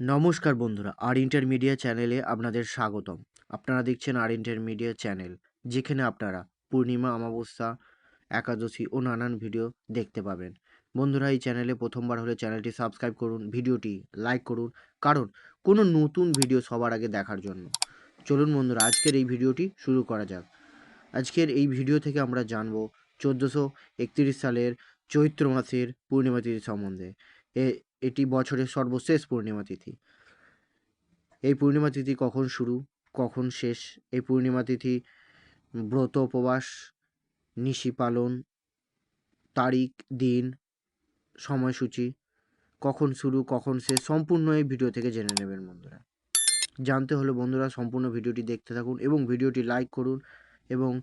নমস্কার বন্ধুরা, আর ইন্টারমিডিয়া চ্যানেলে আপনাদের স্বাগতম। আপনারা দেখছেন আর ইন্টারমিডিয়া চ্যানেল, যেখানে আপনারা পূর্ণিমা, অমাবস্যা, একাদশী ও নানান ভিডিও দেখতে পাবেন। বন্ধুরা, এই চ্যানেলে প্রথমবার হলে চ্যানেলটি সাবস্ক্রাইব করুন, ভিডিওটি লাইক করুন, কারণ কোনো নতুন ভিডিও সবার আগে দেখার জন্য। চলুন বন্ধুরা, আজকের এই ভিডিওটি শুরু করা যাক। আজকের এই ভিডিও থেকে আমরা জানব চোদ্দোশো একত্রিশ সালের চৈত্র মাসের পূর্ণিমা তিথি সম্বন্ধে। এটি বছরের সর্বশেষ পূর্ণিমা তিথি। এই পূর্ণিমা তিথি কখন শুরু, কখন শেষ? এই পূর্ণিমা তিথি ব্রত উপবাস, নিশি পালন, তারিখ, দিন, সময়সূচি কখন শুরু, কখন শেষ? সম্পূর্ণ এই ভিডিও থেকে জেনে নেবেন বন্ধুরা। জানতে হলে বন্ধুরা সম্পূর্ণ ভিডিওটি দেখতে থাকুন এবং ভিডিওটি লাইক করুন এবং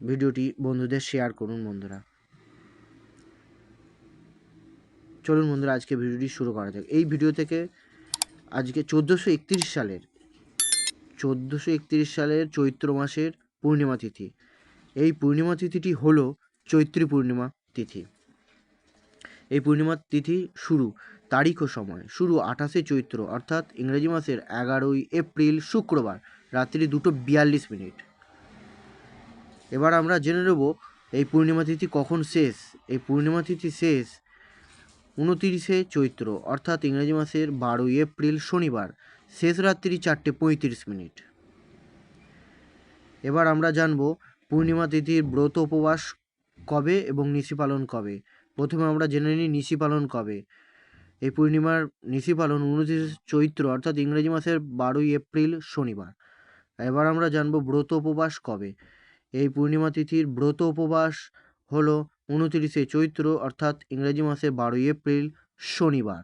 ভিডিওটি বন্ধুদের শেয়ার করুন বন্ধুরা। চলুন বন্ধুরা, আজকে ভিডিওটি শুরু করা যাক। এই ভিডিও থেকে আজকে চোদ্দোশো সালের চোদ্দোশো সালের চৈত্র মাসের পূর্ণিমা তিথি। এই পূর্ণিমা তিথিটি হলো চৈত্রী পূর্ণিমা তিথি। এই পূর্ণিমা তিথি শুরু তারিখ ও সময়, শুরু আঠাশে চৈত্র, অর্থাৎ ইংরেজি মাসের এগারোই এপ্রিল, শুক্রবার, রাত্রি দুটো বিয়াল্লিশ মিনিট। এবার আমরা জেনে নেব, এই পূর্ণিমা তিথি কখন শেষ? এই পূর্ণিমা তিথি শেষ উনতিরিশে চৈত্র, অর্থাৎ ইংরেজি মাসের বারোই এপ্রিল, শনিবার, শেষ রাত্রি চারটে পঁয়ত্রিশ মিনিট। এবার আমরা জানব পূর্ণিমা তিথির ব্রত উপবাস কবে এবং নিশি পালন কবে। প্রথমে আমরা জেনে নিই নিশি পালন কবে। এই পূর্ণিমার নিশি পালন উনত্রিশে চৈত্র, অর্থাৎ ইংরেজি মাসের বারোই এপ্রিল, শনিবার। এবার আমরা জানব ব্রত উপবাস কবে। এই পূর্ণিমা তিথির ব্রত উপবাস হলো উনতিরিশে চৈত্র অর্থাৎ ইংরেজি মাসে বারোই এপ্রিল শনিবার।